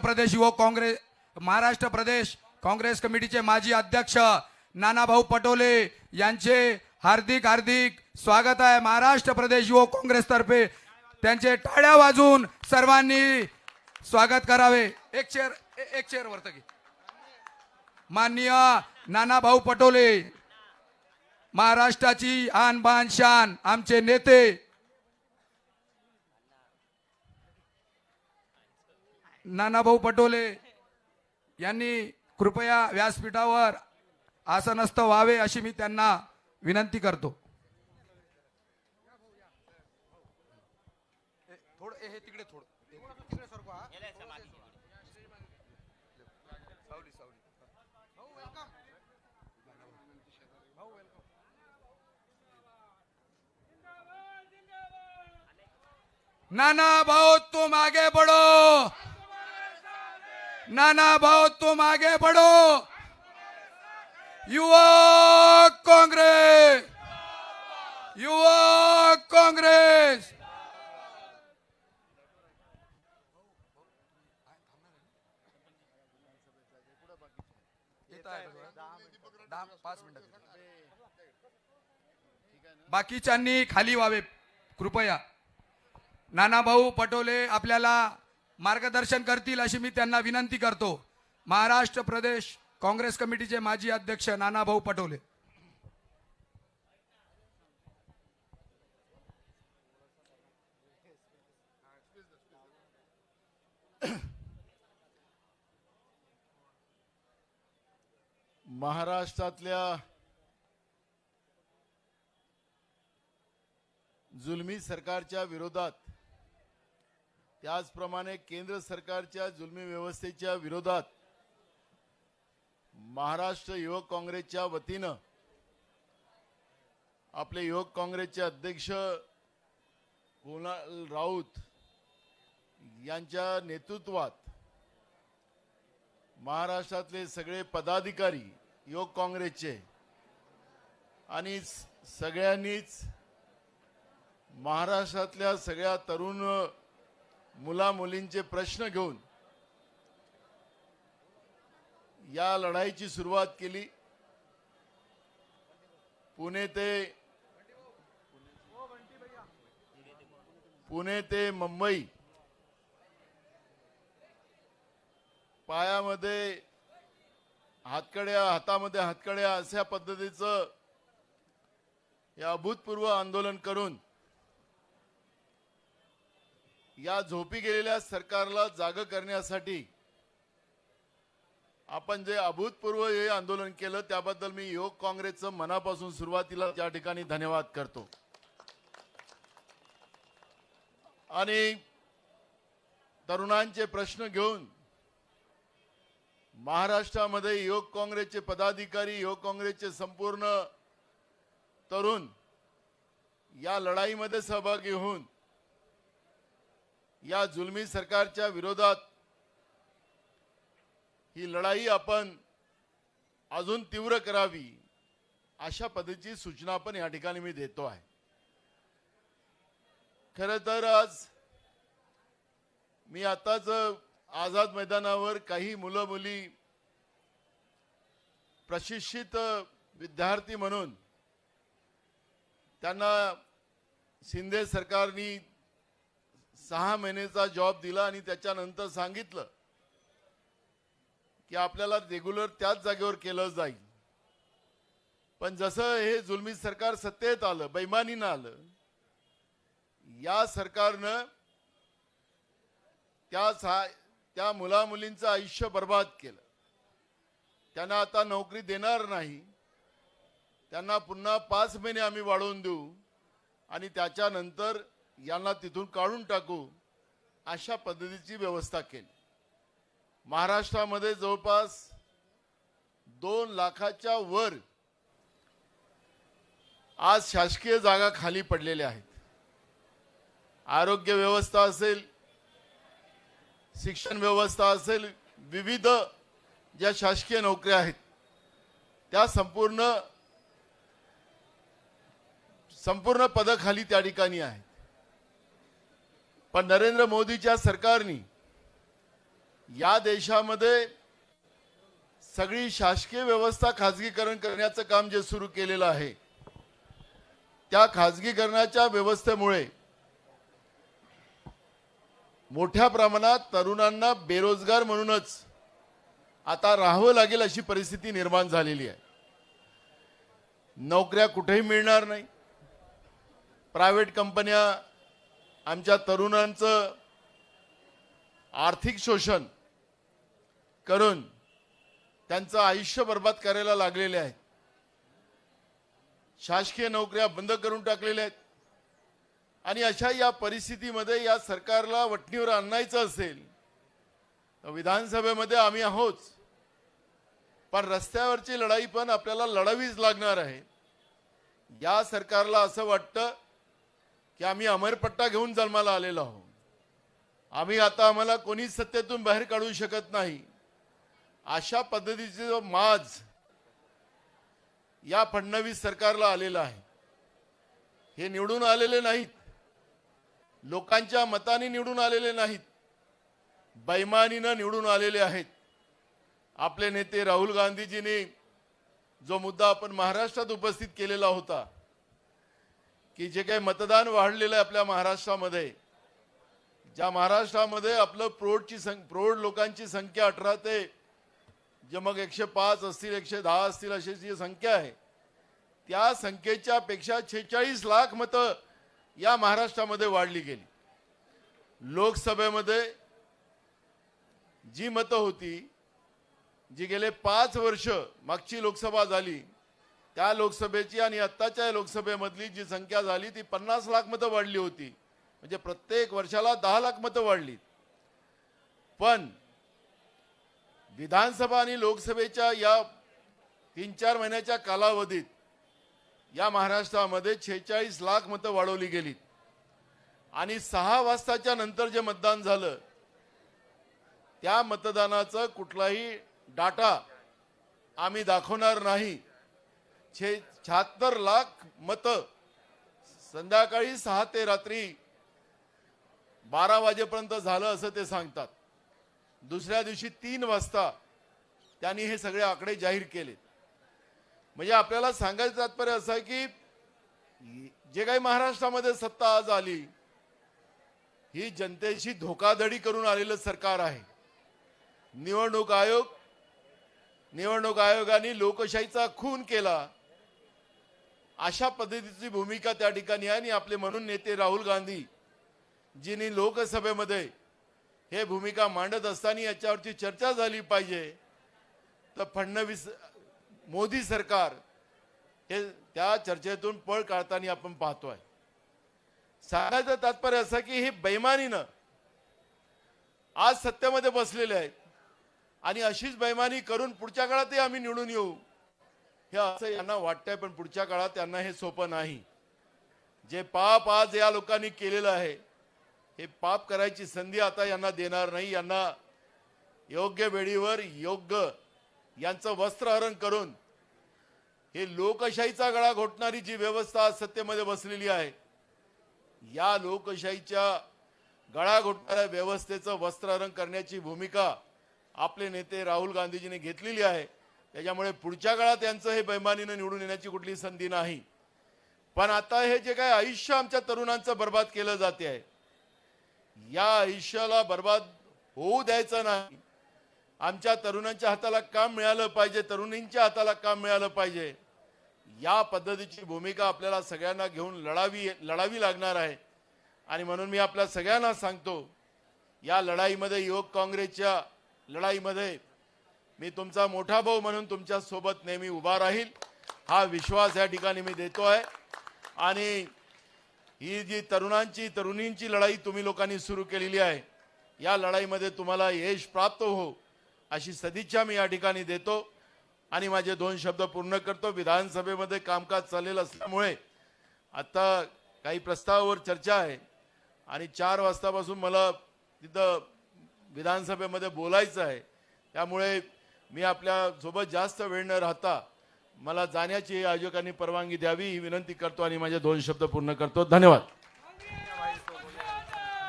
प्रदेश युवक काँग्रेस महाराष्ट्र प्रदेश काँग्रेस कमिटीचे माजी अध्यक्ष नानाभाऊ पटोले यांचे हार्दिक हार्दिक स्वागत आहे. महाराष्ट्र प्रदेश युवक काँग्रेसतर्फे त्यांचे टाळ्या वाजून सर्वांनी स्वागत करावे. एक चेअर एक चेअर वरत घे माननीय नानाभाऊ पटोले महाराष्ट्राची आन बान शान आमचे नेते नानाभाऊ पटोले यांनी कृपया व्यासपीठावर आसनस्थ व्हावे अशी मी त्यांना विनंती करतो. थोडं हे तिकडे थोडं. नाना भाऊ तुम आगे बढ़ो नाना भाऊ तुम आगे बढ़ो युवक कांग्रेस. युवक कांग्रेस. बाकीच्यांनी खाली व्हावे. कृपया. नाना भाऊ पटोले आपल्याला मार्गदर्शन करतील अशी मी त्यांना विनंती करतो. महाराष्ट्र प्रदेश काँग्रेस कमिटीचे माजी अध्यक्ष नानाभाऊ पटोले. महाराष्ट्रातल्या जुलमी सरकारच्या विरोधात त्याचप्रमाणे केंद्र सरकारच्या जुलमी व्यवस्थेच्या विरोधात महाराष्ट्र युवक काँग्रेसच्या वतीनं आपले युवक काँग्रेसचे अध्यक्ष कुणाल राऊत यांच्या नेतृत्वात महाराष्ट्रातले सगळे पदाधिकारी युवक काँग्रेसचे आणि सगळ्यांनीच महाराष्ट्रातल्या सगळ्या तरुण मुला मुलींचे प्रश्न घेऊन या लढाईची सुरुवात केली. पुणे ते पुणे ते मुंबई पायामध्ये हातकड्या हातामध्ये हातकड्या अशा पद्धतीचं हे अभूतपूर्व आंदोलन करून या झोपी गेलेल्या सरकारला जाग करण्यासाठी आपण जे अभूतपूर्व हे आंदोलन केलं त्याबद्दल मी योग काँग्रेसचं मनापासून सुरुवातीला त्या ठिकाणी धन्यवाद करतो. आणि तरुणांचे प्रश्न घेऊन महाराष्ट्रामध्ये योग काँग्रेसचे पदाधिकारी योग काँग्रेसचे संपूर्ण तरुण या लढाईमध्ये सहभागी होऊन या जुलमी सरकारच्या विरोधात ही लढाई आपण अजून तीव्र करावी अशा पद्धतीची सूचना पण या ठिकाणी मी देतो आहे. खर तर आज मी आताच आझाद मैदानावर काही मुलं मुली प्रशिक्षित विद्यार्थी म्हणून त्यांना शिंदे सरकारनी सहा महिन्याचा जॉब दिला आणि त्याच्यानंतर सांगितलं की आपल्याला रेग्युलर त्याच जागेवर केलं जाईल. पण जसं हे जुलमी सरकार सत्तेत आलं बैमानीनं आलं या सरकारनं त्या सा त्या मुला मुलींचं आयुष्य बर्बाद केलं. त्यांना आता नोकरी देणार नाही. त्यांना पुन्हा पाच महिने आम्ही वाढवून देऊ आणि त्याच्यानंतर यांना तिथून काढून टाकू अशा पद्धतीची व्यवस्था केली. महाराष्ट्रामध्ये जवळपास दोन लाखाच्या वर आज शासकीय जागा खाली पडलेल्या आहेत. आरोग्य व्यवस्था असेल शिक्षण व्यवस्था असेल विविध ज्या शासकीय नोकऱ्या आहेत त्या संपूर्ण संपूर्ण पदखाली त्या ठिकाणी आहेत. पण नरेंद्र मोदीच्या सरकारनी या देशामध्ये सगळी शासकीय व्यवस्था खाजगीकरण करण्याचं काम जे सुरू केलेलं आहे त्या खाजगीकरणाच्या व्यवस्थेमुळे मोठ्या प्रमाणात तरुणांना बेरोजगार म्हणूनच आता राहावं लागेल अशी परिस्थिती निर्माण झालेली आहे. नोकऱ्या कुठेही मिळणार नाही. प्रायव्हेट कंपन्या आमच्या तरुणांचं आर्थिक शोषण करून त्यांचं आयुष्य बर्बाद करायला लागलेले आहेत शासकीय नोकऱ्या बंद करून टाकलेल्या आहेत. आणि अशा या परिस्थितीमध्ये या सरकारला वटणीवर आणायचं असेल तर विधानसभेमध्ये आम्ही आहोत. पण रस्त्यावरची लढाई पण आपल्याला लढावीच लागणार आहे. या सरकारला असं वाटतं की आम्ही अमरपट्टा घेऊन जन्माला आलेलो आहोत. आम्ही आता आम्हाला कोणीच सत्तेतून बाहेर काढू शकत नाही. अशा पद्धतीचे जो माज या फडणवीस सरकारला आलेला आहे. हे निवडून आलेले नाहीत. लोकांच्या मताने निवडून आलेले नाहीत. बैमानीनं निवडून आलेले आहेत. आपले नेते राहुल गांधीजींनी जो मुद्दा आपण महाराष्ट्रात उपस्थित केलेला होता की जे काही मतदान वाढलेलं आहे आपल्या महाराष्ट्रामध्ये ज्या महाराष्ट्रामध्ये आपलं प्रौढची सं प्रौढ लोकांची संख्या अठरा ते जे मग एकशे पाच असतील एकशे दहा असतील अशी जी संख्या आहे त्या संख्येच्या पेक्षा छेचाळीस लाख मतं या महाराष्ट्रामध्ये वाढली गेली. लोकसभेमध्ये जी मतं होती जी गेले पाच वर्ष मागची लोकसभा झाली त्या लोकसभेची आणि आत्ताच्या लोकसभेमधली जी संख्या झाली ती पन्नास लाख मतं वाढली होती. म्हणजे प्रत्येक वर्षाला दहा लाख मतं वाढली. पण विधानसभा आणि लोकसभेच्या या तीन चार महिन्याच्या कालावधीत या महाराष्ट्रामध्ये छेचाळीस लाख मतं वाढवली गेलीत आणि सहा वाजताच्या नंतर जे मतदान झालं त्या मतदानाचं कुठलाही डाटा आम्ही दाखवणार नाही. छे शहात्तर लाख मतं. संध्याकाळी सहा ते रात्री बारा वाजेपर्यंत झालं असं ते सांगतात. दुसऱ्या दिवशी तीन वाजता त्यांनी हे सगळे आकडे जाहीर केले. म्हणजे आपल्याला सांगायचं तात्पर्य असं आहे की जे काही महाराष्ट्रामध्ये सत्ता आज आली ही जनतेशी धोकाधडी करून आलेलं सरकार आहे. निवडणूक आयोग निवडणूक आयोगाने लोकशाहीचा खून केला. अशा पद्धतीची भूमिका त्या ठिकाणी आहे आणि आपले म्हणून नेते राहुल गांधी जिनी लोकसभेमध्ये हे भूमिका मांडत असताना याच्यावरची चर्चा झाली पाहिजे. तर फडणवीस मोदी सरकार हे त्या चर्चेतून पळ काढताना आपण पाहतोय. सांगायचं तात्पर्य असं की हे बैमानीनं आज सत्तेमध्ये बसलेले आहेत आणि अशीच बैमानी करून पुढच्या काळातही आम्ही निवडून येऊ. हे असं यांना वाटतंय पण पुढच्या काळात त्यांना हे सोपं नाही. जे पाप आज या लोकांनी केलेलं आहे हे पाप करायची संधी आता यांना देणार नाही. यांना योग्य वेळीवर योग्य यांचं वस्त्रहरण करून हे लोकशाहीचा गळा घोटणारी जी व्यवस्था आज सत्तेमध्ये बसलेली आहे या लोकशाहीच्या गळा घोटणाऱ्या व्यवस्थेचं वस्त्रहरण करण्याची भूमिका आपले नेते राहुल गांधीजींनी घेतलेली आहे. त्याच्यामुळे पुढच्या काळात यांचं हे बैमानीनं निवडून येण्याची कुठली संधी नाही. पण आता हे जे काय आयुष्य आमच्या तरुणांचं बर्बाद केलं जाते आहे या आयुष्याला बर्बाद होऊ द्यायचं नाही. आमच्या तरुणांच्या हाताला काम मिळालं पाहिजे तरुणींच्या हाताला काम मिळालं पाहिजे. या पद्धतीची भूमिका आपल्याला सगळ्यांना घेऊन लढावी लढावी लागणार आहे. आणि म्हणून मी आपल्या सगळ्यांना सांगतो या लढाईमध्ये युवक काँग्रेसच्या लढाईमध्ये मी तुमचा मोठा भाऊ म्हणून तुमच्यासोबत नेहमी उभा राहील. हा विश्वास या ठिकाणी मी देतो आहे आणि ही जी तरुणांची तरुणींची लढाई तुम्ही लोकांनी सुरू केलेली आहे या लढाईमध्ये तुम्हाला यश प्राप्त हो अशी सदिच्छा मी या ठिकाणी देतो. आणि माझे दोन शब्द पूर्ण करतो. विधानसभेमध्ये कामकाज चाललेलं असल्यामुळे आता काही प्रस्तावावर चर्चा आहे. आणि चार वाजतापासून मला तिथं विधानसभेमध्ये बोलायचं आहे. त्यामुळे मी आपल्यासोबत जास्त वेळ न राहता मला जाण्याची आयोजकांनी परवानगी द्यावी ही विनंती करतो आणि माझे दोन शब्द पूर्ण करतो. धन्यवाद.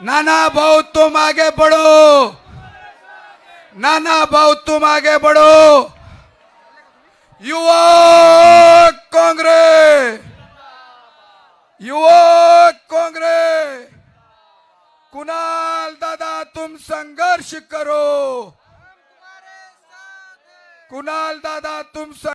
नाना भाऊ तू मागे पडो. नाना भाऊ तू मागे पडो. युवक काँग्रेस युवक काँग्रेस कुणाल दादा तुम संघर्ष करो. कुणाल दादा तुमचं